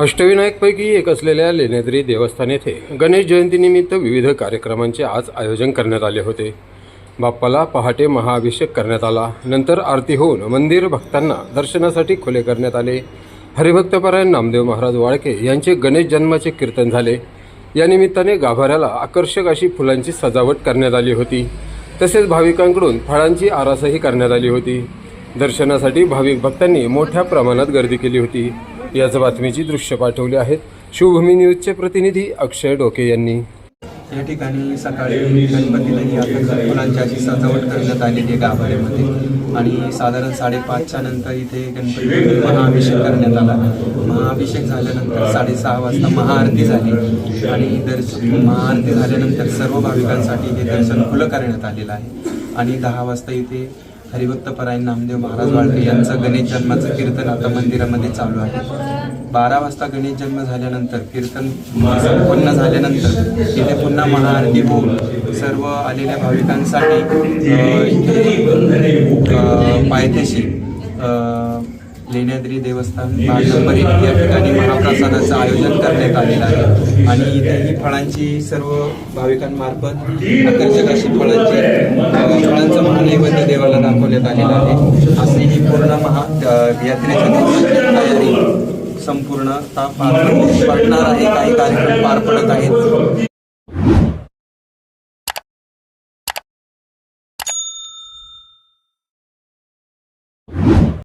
अष्टविनायकपैकी एक असलेल्या लेण्याद्री देवस्थान येथे गणेश जयंतीनिमित्त विविध कार्यक्रमांचे आज आयोजन करण्यात आले होते. बाप्पाला पहाटे महाअभिषेक करण्यात आला. नंतर आरती होऊन मंदिर भक्तांना दर्शनासाठी खुले करण्यात आले. हरिभक्तपरायण नामदेव महाराज वाळके यांचे गणेश जन्माचे कीर्तन झाले. या निमित्ताने गाभाऱ्याला आकर्षक अशी फुलांची सजावट करण्यात आली होती. तसेच भाविकांकडून फळांची आरासही करण्यात आली होती. दर्शनासाठी भाविक भक्तांनी मोठ्या प्रमाणात गर्दी केली होती. याच बातमीची दृश्य पाठवली आहेत. शिवभूमी न्यूजचे प्रतिनिधी अक्षय डोके यांनी. या ठिकाणी सकाळी गणपतीलाही आता फुलांची अशी सजावट करण्यात आलेली आहे गाभाऱ्यामध्ये. आणि साधारण साडेपाचच्या नंतर इथे गणपती महाअभिषेक करण्यात आला. महाअभिषेक झाल्यानंतर साडेसहा वाजता महाआरती झाली. आणि दर्शन महाआरती झाल्यानंतर सर्व भाविकांसाठी हे दर्शन खुलं करण्यात आलेलं आहे. आणि दहा वाजता इथे हरिभक्त हरिभक्तपरायण नामदेव महाराज वाळके यांचं गणेश जन्माचं कीर्तन आता मंदिरामध्ये चालू आहे. बारा वाजता गणेश जन्म झाल्यानंतर कीर्तन संपन्न झाल्यानंतर तिथे पुन्हा महाआरती होऊन सर्व आलेल्या भाविकांसाठी पायथ्याशी लेण्याद्री देवस्थान बाग नंबर एक या ठिकाणी महाप्रसादाचं आयोजन करण्यात आलेलं आहे. आणि इथेही फळांची सर्व भाविकांमार्फत आकर्षक अशी फळांची देवाला आलेलं आहे. अशी ही पूर्ण महा अ, तयारी संपूर्णता पार पडणार आहे. काही कार्यक्रम पार पडत आहेत.